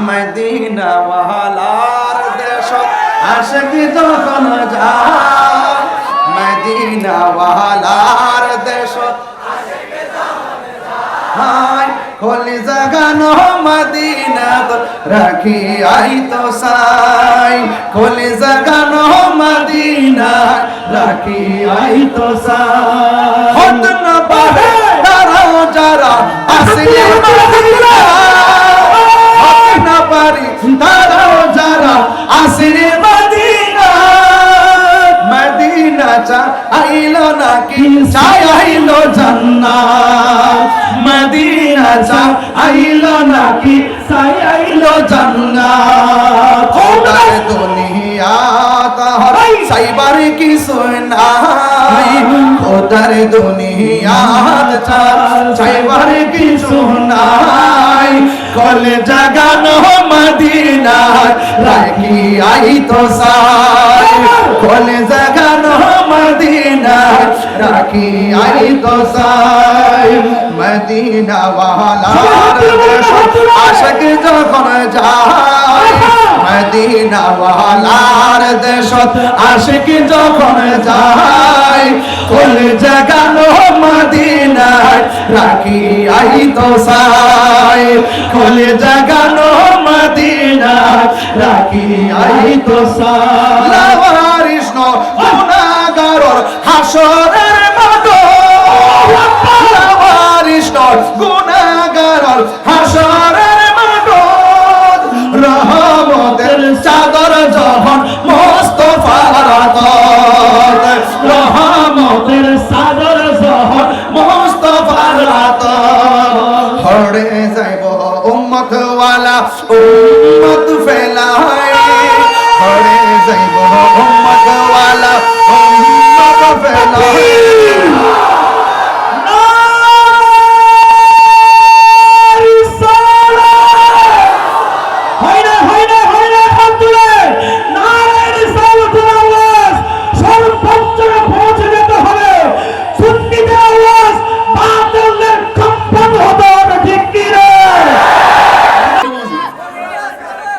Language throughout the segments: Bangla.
মদিনা ওয়ালার দেশ আশিক যখন যায় মদিনা ওয়ালার দেশ খোলি জাগানো মদিনা রাখি আই তো সাই খোলি জাগানো মদিনা রাখি আই তো সাই মদিনা চা আইলো নাকি? চাই আইলো জান্নাত। মদিনা চা আইলো নাকি? চাই আইলো জান্নাত। খোদার দুনিয়া তাহার সাইবার কি নাই। খোদার দুনিয়া চা সাইবার কি নাই। কলে জাগানো মদিনা রাখি আই তো সাই কলে জাগানো মদিনা রাখি, আই গোসাই মদিনা ওয়ালার দেশ আশক যখন যায় মদিনা ওয়ালার দেশ আশিক যখন যায় কোল জাগানো মদিনা রাখি, আই তো সাই। কোল জাগানো মদিনা রাখি, আই তো সাই। লাওয়ারিষ্ণ গুনাহগারর হাসরের মাঠ লাওয়ারিষ্ণ গুনাহগারর হাসরের মাঠ রহমতের চাদর যখন মোস্তফার আতর রহমতের চাদর যখন মোস্তফার আতর হড়ে যাইব উম্মত ওয়ালা উম্মত ফেলাই হড়ে যাইব উম্মত ওয়ালা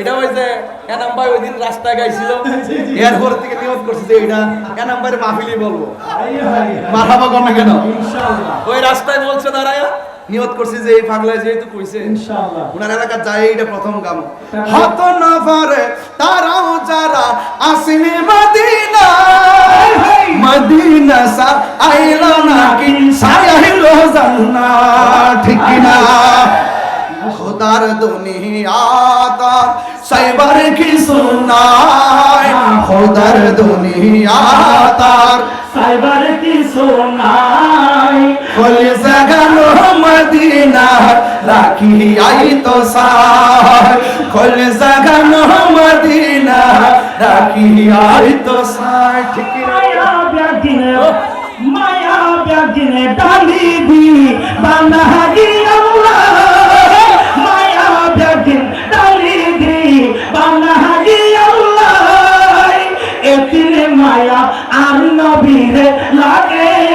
এটা ওই যে এনাম ভাই ওই দিন রাস্তায় গাইছিল। এয়ারপোর্ট থেকে নিয়োগ করছে যে এটা এনাম ভাইয়ের মাহফিলি বলব। মাথাবা কর না কেন ওই রাস্তায় বলছে দাঁড়ায় নিয়ত করছি যে এই পাগলায় যেহেতু কইছে। ইনশাআল্লাহ। ওনার এলাকা যায় এটা প্রথম কাম হত না পারে তারাও যারা আসিনি মদিনা। মদিনা সা আইলো নাকি? সাই আইলো জান্নাত ঠিক কিনা? খোদার দুনিয়া তার সাইবার কি সুনাই খোদার দুনিয়া তার সাইবার কি সোনাই খোলে জাগানো মদিনা রাখি আই তো সাই খোলে জাগানো মদিনা রাখি আই তো সাই ঠিক মায়া ব্যাগিনে মায়া ব্যাগিনে ডালি দি বান্দাহারি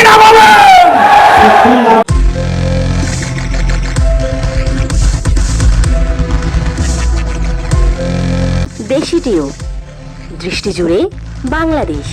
কিনা বলেন দেশিটিও দৃষ্টি জুড়ে বাংলাদেশ।